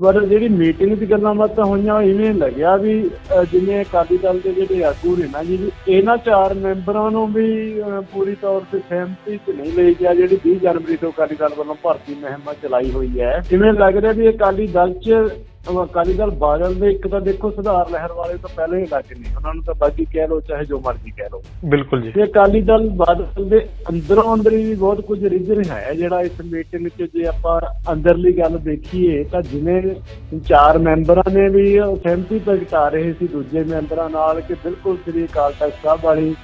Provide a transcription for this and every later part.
ਪਰ ਜਿਹੜੀ ਮੀਟਿੰਗ ਦੀ ਗੱਲਾਂ ਬਾਤਾਂ ਹੋਈਆਂ ਇਵੇਂ ਲੱਗਿਆ ਵੀ ਜਿਵੇਂ ਅਕਾਲੀ ਦਲ ਦੇ ਜਿਹੜੇ ਆਗੂ ਨੇ ਨਾ ਜੀ, ਇਹਨਾਂ ਚਾਰ ਮੈਂਬਰਾਂ ਨੂੰ ਵੀ ਪੂਰੀ ਤੌਰ ਤੇ ਸਹਿਮਤੀ 'ਚ ਨਹੀਂ ਲਈ ਗਿਆ, ਜਿਹੜੀ 20 ਜਨਵਰੀ ਤੋਂ ਅਕਾਲੀ ਦਲ ਵੱਲੋਂ ਭਰਤੀ ਮੁਹਿੰਮ ਚਲਾਈ ਹੋਈ ਹੈ। ਜਿਵੇਂ ਲੱਗ ਰਿਹਾ ਵੀ ਅਕਾਲੀ ਦਲ 'ਚ ਅਕਾਲੀ ਦਲ ਬਾਦਲ ਦੇ ਇੱਕ ਤਾਂ ਦੇਖੋ ਸੁਧਾਰ ਲਹਿਰ ਵਾਲੇ ਤਾਂ ਪਹਿਲੇ ਹੀ ਲੱਗ ਨੇ। ਉਹਨਾਂ ਨੂੰ ਤਾਂ ਬਾਕੀ ਕਹਿ ਲਓ ਚਾਹੇ ਜੋ ਮਰਜ਼ੀ ਕਹਿ ਲਓ। ਬਿਲਕੁਲ ਜੀ। ਤੇ ਅਕਾਲੀ ਦਲ ਬਾਦਲ ਦੇ ਅੰਦਰੋਂ ਅੰਦਰ ਹੀ ਬਹੁਤ ਕੁਝ ਰਿਝ ਰਿਹਾ ਹੈ ਜਿਹੜਾ ਇਸ ਮੀਟਿੰਗ 'ਚ ਜੇ ਆਪਾਂ ਅੰਦਰਲੀ ਗੱਲ ਦੇਖੀਏ ਤਾਂ ਜਿਵੇਂ ਚਾਰ ਮੈਂਬਰਾਂ ਨੇ ਵੀ ਸਹਿਮਤੀ ਪ੍ਰਗਟਾ ਰਹੇ ਸੀ ਦੂਜੇ ਮੈਂਬਰਾਂ ਨਾਲ ਕਿ ਬਿਲਕੁਲ ਸ੍ਰੀ ਅਕਾਲ ਤਖਤ ਸਾਹਿਬ ਵਾਲੀ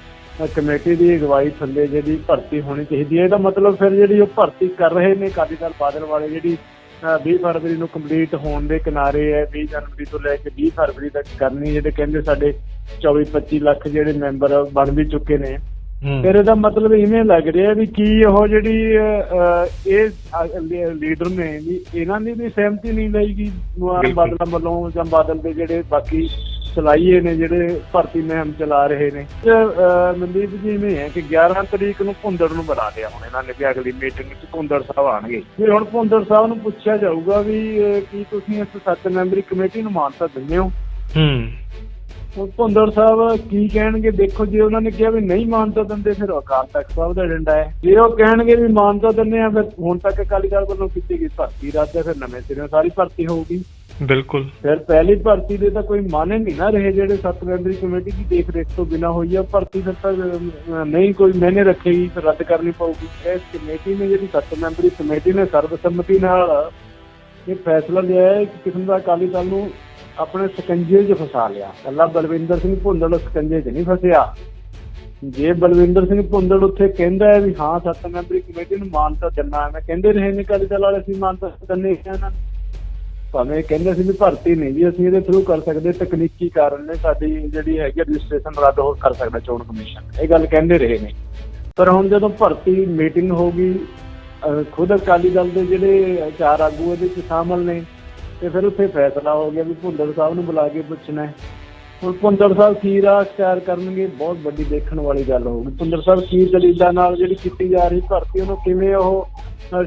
ਕਮੇਟੀ ਦੀ ਅਗਵਾਈ ਥੱਲੇ ਜਿਹੜੀ ਭਰਤੀ ਹੋਣੀ ਚਾਹੀਦੀ ਹੈ। ਇਹਦਾ ਮਤਲਬ ਫਿਰ ਜਿਹੜੀ ਉਹ ਭਰਤੀ ਕਰ ਰਹੇ ਨੇ ਅਕਾਲੀ ਦਲ ਬਾਦਲ ਵਾਲੇ ਜਿਹੜੀ 20 ਫਰਵਰੀ ਨੂੰ ਕੰਪਲੀਟ ਹੋਣ ਦੇ ਕਿਨਾਰੇ ਹੈ 20 ਜਨਵਰੀ ਤੋਂ ਲੈ ਕੇ 20 ਫਰਵਰੀ ਤੱਕ ਕਰਨੀ ਜਿਹੜੇ ਕਹਿੰਦੇ ਸਾਡੇ 24 25 ਲੱਖ ਜਿਹੜੇ ਮੈਂਬਰ ਬਣ ਵੀ ਚੁੱਕੇ ਨੇ ਫਿਰ ਇਹਦਾ ਮਤਲਬ ਇਵੇਂ ਲੱਗ ਰਿਹਾ ਵੀ ਕੀ ਉਹ ਜਿਹੜੀ ਇਹ ਲੀਡਰ ਨੇ ਇਹਨਾਂ ਦੀ ਵੀ ਸਹਿਮਤੀ ਨਹੀਂ ਬਿਲਕੁਲ। ਨਵਾਂ ਬਾਦਲਾਂ ਵੱਲੋਂ ਜਾਂ ਬਾਦਲ ਦੇ ਜਿਹੜੇ ਬਾਕੀ ਚਲਾਈਏ ਨੇ ਜਿਹੜੇ ਭਰਤੀ ਮੁਹਿੰਮ ਚਲਾ ਰਹੇ ਨੇ। ਮਨਦੀਪ ਜੀ ਇਵੇਂ ਹੈ ਕਿ 11 ਤਰੀਕ ਨੂੰ ਭੁੰਦੜ ਨੂੰ ਬੁਲਾ ਲਿਆ ਹੁਣ ਇਹਨਾਂ ਨੇ ਵੀ ਅਗਲੀ ਮੀਟਿੰਗ ਵਿੱਚ ਭੁੰਦੜ ਸਾਹਿਬ ਆਣਗੇ ਵੀ ਹੁਣ ਭੁੰਦੜ ਸਾਹਿਬ ਨੂੰ ਪੁੱਛਿਆ ਜਾਊਗਾ ਵੀ ਕੀ ਤੁਸੀਂ ਇਸ ਸੱਤ ਮੈਂਬਰੀ ਕਮੇਟੀ ਨੂੰ ਮਾਨਤਾ ਦਿੰਦੇ ਹੋ? ਹੂੰ। ਭੁੰਦੜ ਸਾਹਿਬ ਕੀ ਕਹਿਣਗੇ? ਦੇਖੋ ਜੇ ਉਹਨਾਂ ਨੇ ਕਿਹਾ ਵੀ ਨਹੀਂ ਮਾਨਤਾ ਦਿੰਦੇ ਫਿਰ ਅਕਾਲ ਤਖਤ ਸਾਹਿਬ ਦਾ ਏਜੰਡਾ ਹੈ। ਜੇ ਉਹ ਕਹਿਣਗੇ ਵੀ ਮਾਨਤਾ ਦਿੰਦੇ ਆ ਫਿਰ ਹੁਣ ਤੱਕ ਅਕਾਲੀ ਦਲ ਵੱਲੋਂ ਕੀਤੀ ਗਈ ਭਰਤੀ ਰੱਦ ਹੈ ਫਿਰ ਨਵੇਂ ਸਿਰੋਂ ਸਾਰੀ ਭਰਤੀ ਹੋਊਗੀ। ਬਿਲਕੁਲ। ਫਿਰ ਪਹਿਲੀ ਭਰਤੀ ਦੇ ਤਾਂ ਕੋਈ ਮਾਨੇ ਨਹੀਂ ਨਾ ਰਹੇ ਜਿਹੜੇ ਸੱਤ ਮੈਂਬਰੀ ਕਮੇਟੀ ਦੀ ਦੇਖ ਰੇਖ ਤੋਂ ਬਿਨਾ ਹੋਈ ਆ। ਭਰਤੀ ਫਿਰ ਤਾਂ ਨਹੀਂ ਕੋਈ ਮੈਨੇ ਰੱਖੇਗੀ ਫਿਰ ਰੱਦ ਕਰਨੀ ਪਊਗੀ। ਇਸ ਕਮੇਟੀ ਨੇ ਜਿਹੜੀ ਸੱਤ ਮੈਂਬਰੀ ਕਮੇਟੀ ਨੇ ਸਰਬਸੰਮਤੀ ਨਾਲ ਇਹ ਫੈਸਲਾ ਲਿਆ ਹੈ ਕਿ ਕਿਸਮ ਦਾ ਅਕਾਲੀ ਦਲ ਨੂੰ ਆਪਣੇ ਸਕੰਜੇ 'ਚ ਫਸਾ ਲਿਆ। ਕੱਲਾ ਬਲਵਿੰਦਰ ਸਿੰਘ ਭੁੰਦੜ ਸਕੰਜੇ 'ਚ ਨਹੀਂ ਫਸਿਆ। ਜੇ ਬਲਵਿੰਦਰ ਸਿੰਘ ਭੁੰਦੜ ਉੱਥੇ ਕਹਿੰਦਾ ਹੈ ਵੀ ਹਾਂ, ਸੱਤ ਮੈਂਬਰੀ ਕਮੇਟੀ ਨੂੰ ਮਾਨਤਾ ਦਿੰਨਾ ਹੈ, ਮੈਂ ਕਹਿੰਦੇ ਰਹੇ ਨੇ ਅਕਾਲੀ ਦਲ ਵਾਲੇ ਸੀ ਮਾਨਤਾ ਦਿੰਨੇ ਇਹਨਾਂ ਨੂੰ। ਭਾਵੇਂ ਕਹਿੰਦੇ ਸੀ ਵੀ ਭਰਤੀ ਨਹੀਂ ਜੀ ਅਸੀਂ ਇਹਦੇ ਥਰੂ ਕਰ ਸਕਦੇ, ਤਕਨੀਕੀ ਕਾਰਨ ਨੇ ਸਾਡੀ ਜਿਹੜੀ ਹੈਗੀ ਰਜਿਸਟ੍ਰੇਸ਼ਨ ਰੱਦ ਹੋ ਕਰ ਸਕਦਾ ਚੋਣ ਕਮਿਸ਼ਨ। ਇਹ ਗੱਲ ਕਹਿੰਦੇ ਰਹੇ ਨੇ। ਪਰ ਹੁਣ ਜਦੋਂ ਭਰਤੀ ਮੀਟਿੰਗ ਹੋਗੀ ਅਹ ਖੁਦ ਅਕਾਲੀ ਦਲ ਦੇ ਜਿਹੜੇ ਚਾਰ ਆਗੂ ਇਹਦੇ ਵਿੱਚ ਸ਼ਾਮਲ ਨੇ, ਤੇ ਫਿਰ ਉੱਥੇ ਫੈਸਲਾ ਹੋ ਗਿਆ ਵੀ ਭੁੰਦੜ ਸਾਹਿਬ ਨੂੰ ਬੁਲਾ ਕੇ ਪੁੱਛਣਾ ਹੈ। ਹੁਣ ਭੁੰਦੜ ਸਾਹਿਬ ਕੀ ਰਾਹ ਅਖਤਿਆਰ ਕਰਨਗੇ ਬਹੁਤ ਵੱਡੀ ਦੇਖਣ ਵਾਲੀ ਗੱਲ ਹੋਊਗੀ। ਭੁੰਦੜ ਸਾਹਿਬ ਕੀ ਦਲੀਲਾਂ ਨਾਲ ਜਿਹੜੀ ਕੀਤੀ ਜਾ ਰਹੀ ਭਰਤੀ ਉਹਨੂੰ ਕਿਵੇਂ ਉਹ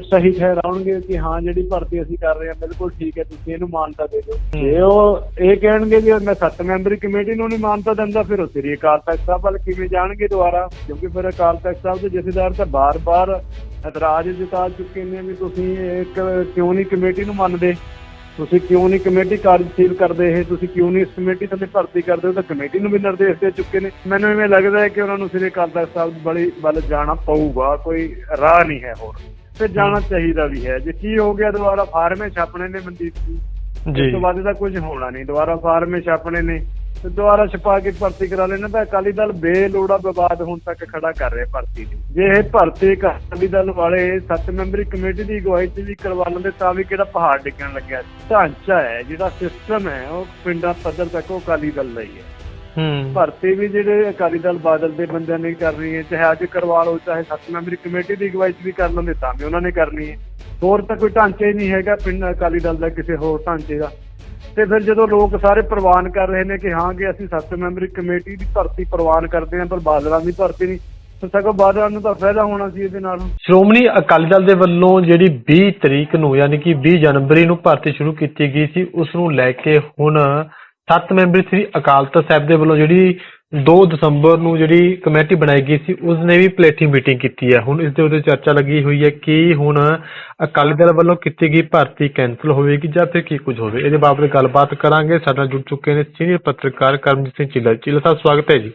ਸਹੀ ਠਹਿਰਾਉਣਗੇ ਕਿ ਹਾਂ ਜਿਹੜੀ ਭਰਤੀ ਅਸੀਂ ਕਰ ਰਹੇ ਹਾਂ ਬਿਲਕੁਲ ਠੀਕ ਹੈ ਤੁਸੀਂ ਇਹਨੂੰ ਮਾਨਤਾ ਦੇ ਦਿਓ। ਜੇ ਉਹ ਇਹ ਕਹਿਣਗੇ ਵੀ ਮੈਂ ਸੱਤ ਮੈਂਬਰੀ ਕਮੇਟੀ ਨੂੰ ਨਹੀਂ ਮਾਨਤਾ ਦਿੰਦਾ ਫਿਰ ਉਹ ਸ੍ਰੀ ਅਕਾਲ ਤਖਤ ਸਾਹਿਬ ਵੱਲ ਕਿਵੇਂ ਜਾਣਗੇ ਦੁਬਾਰਾ? ਕਿਉਂਕਿ ਫਿਰ ਅਕਾਲ ਤਖਤ ਸਾਹਿਬ ਦੇ ਜਥੇਦਾਰ ਤਾਂ ਬਾਰ-ਬਾਰ ਇਤਰਾਜ਼ ਜਤਾ ਚੁੱਕੇ ਨੇ ਵੀ ਤੁਸੀਂ ਇੱਕ ਕਿਉਂ ਨਹੀਂ ਕਮੇਟੀ ਨੂੰ ਮੰਨਦੇ? ਤੁਸੀਂ ਕਿਉਂ ਨਹੀਂ ਕਮੇਟੀ ਕਾਰਜਸ਼ੀਲ ਕਰਦੇ ਇਹ? ਤੁਸੀਂ ਕਿਉਂ ਨਹੀਂ ਇਸ ਕਮੇਟੀ ਥੱਲੇ ਭਰਤੀ ਕਰਦੇ? ਹੋ ਤਾਂ ਕਮੇਟੀ ਨੂੰ ਵੀ ਨਿਰਦੇਸ਼ ਦੇ ਚੁੱਕੇ ਨੇ। ਮੈਨੂੰ ਇਵੇਂ ਲੱਗਦਾ ਹੈ ਕਿ ਉਹਨਾਂ ਨੂੰ ਸ੍ਰੀ ਤਖਤ ਸਾਹਿਬ ਬੜੀ ਵੱਲ ਜਾਣਾ ਪਊਗਾ। ਕੋਈ ਰਾਹ ਨਹੀਂ ਹੈ ਹੋਰ। ਤੇ ਜਾਣਾ ਚਾਹੀਦਾ ਵੀ ਹੈ। ਜੇ ਕੀ ਹੋ ਗਿਆ ਦੁਬਾਰਾ ਫਾਰਮੇ ਛਾਪਣੇ ਨੇ ਮਨਦੀਪ ਜੀ। ਜੀ। ਇਸ ਤੋਂ ਬਾਅਦ ਤਾਂ ਕੁਝ ਹੋਣਾ ਨਹੀਂ। ਦੁਬਾਰਾ ਫਾਰਮੇ ਛਾਪਣੇ ਨੇ। ਤੇ ਦੁਬਾਰਾ ਛਪਾ ਕੇ ਭਰਤੀ ਕਰਾ ਲੈਣਾ ਤਾਂ ਅਕਾਲੀ ਦਲ ਬੇਲੋੜਾ ਵਿਵਾਦ ਹੁਣ ਤੱਕ ਖੜਾ ਕਰ ਰਿਹਾ ਭਰਤੀ ਨੂੰ। ਜੇ ਇਹ ਭਰਤੀ ਅਕਾਲੀ ਦਲ ਵਾਲੇ ਸੱਤ ਮੈਂਬਰੀ ਕਮੇਟੀ ਦੀ ਅਗਵਾਈ 'ਚ ਵੀ ਕਰਵਾ ਲੈਂਦੇ ਤਾਂ ਵੀ ਕਿਹੜਾ ਪਹਾੜ ਡਿੱਗਣ ਲੱਗਿਆ। ਢਾਂਚਾ ਹੈ ਜਿਹੜਾ ਸਿਸਟਮ ਹੈ ਉਹ ਪਿੰਡਾਂ ਪੱਧਰ ਤੱਕ ਉਹ ਅਕਾਲੀ ਦਲ ਦਾ ਹੀ ਭਰਤੀ ਵੀ ਜਿਹੜੇ ਅਕਾਲੀ ਦਲ ਬਾਦਲ ਦੇ ਬੰਦਿਆਂ ਨੇ ਕਰਨੀ ਹੈ ਚਾਹੇ ਅੱਜ ਕਰਵਾ ਲਓ ਚਾਹੇ ਸੱਤ ਮੈਂਬਰੀ ਕਮੇਟੀ ਦੀ ਅਗਵਾਈ ਵੀ ਕਰ ਲੈਂਦੇ ਤਾਂ ਵੀ ਉਹਨਾਂ ਨੇ ਕਰਨੀ ਹੈ। ਹੋਰ ਤਾਂ ਕੋਈ ਢਾਂਚਾ ਹੀ ਨਹੀਂ ਹੈਗਾ ਪਿੰਡ ਅਕਾਲੀ ਦਲ ਦਾ ਕਿਸੇ ਹੋਰ ਢਾਂਚੇ ਦਾ। ਤੇ ਫਿਰ ਜਦੋਂ ਲੋਕ ਸਾਰੇ ਪ੍ਰਵਾਨ ਕਰ ਰਹੇ ਨੇ ਕਿ ਹਾਂ ਕਿ ਅਸੀਂ ਸੱਤ ਮੈਂਬਰੀ ਕਮੇਟੀ ਦੀ ਭਰਤੀ ਪ੍ਰਵਾਨ ਕਰਦੇ ਹਾਂ, ਪਰ ਬਾਦਲਾਂ ਦੀ ਭਰਤੀ ਨਹੀਂ ਸਗੋਂ ਬਾਦਲਾਂ ਨੂੰ ਤਾਂ ਫਾਇਦਾ ਹੋਣਾ ਸੀ ਇਹਦੇ ਨਾਲ। ਸ਼੍ਰੋਮਣੀ ਅਕਾਲੀ ਦਲ ਦੇ ਵੱਲੋਂ ਜਿਹੜੀ 20 ਤਰੀਕ ਨੂੰ, ਯਾਨੀ ਕਿ 20 ਜਨਵਰੀ ਨੂੰ ਭਰਤੀ ਸ਼ੁਰੂ ਕੀਤੀ ਗਈ ਸੀ, ਉਸ ਨੂੰ ਲੈ ਕੇ ਹੁਣ ਸੱਤ ਮੈਂਬਰੀ ਸ੍ਰੀ ਅਕਾਲ ਤਖਤ ਸਾਹਿਬ ਦੇ ਵੱਲੋਂ ਜਿਹੜੀ 2 ਦਸੰਬਰ ਨੂੰ ਜਿਹੜੀ ਕਮੇਟੀ ਬਣਾਈ ਗਈ ਸੀ ਉਸ ਨੇ ਵੀ ਪਲੇਠੀ ਮੀਟਿੰਗ ਕੀਤੀ ਹੈ। ਹੁਣ ਇਸ ਦੇ ਉੱਤੇ ਚਰਚਾ ਲੱਗੀ ਹੋਈ ਹੈ ਕਿ ਹੁਣ ਅਕਾਲੀ ਦਲ ਵੱਲੋਂ ਕੀਤੀ ਗਈ ਭਰਤੀ ਕੈਂਸਲ ਹੋਵੇਗੀ ਜਾਂ ਫਿਰ ਕੀ ਕੁਝ ਹੋਵੇ। ਇਹਦੇ ਬਾਬਤ ਗੱਲਬਾਤ ਕਰਾਂਗੇ। ਸਾਡੇ ਨਾਲ ਜੁੜ ਚੁੱਕੇ ਨੇ ਸੀਨੀਅਰ ਪੱਤਰਕਾਰ ਕਰਮਜੀਤ ਸਿੰਘ ਚੀਲਾ ਚੀਲਾ ਸਾਹਿਬ ਸਵਾਗਤ ਹੈ ਜੀ।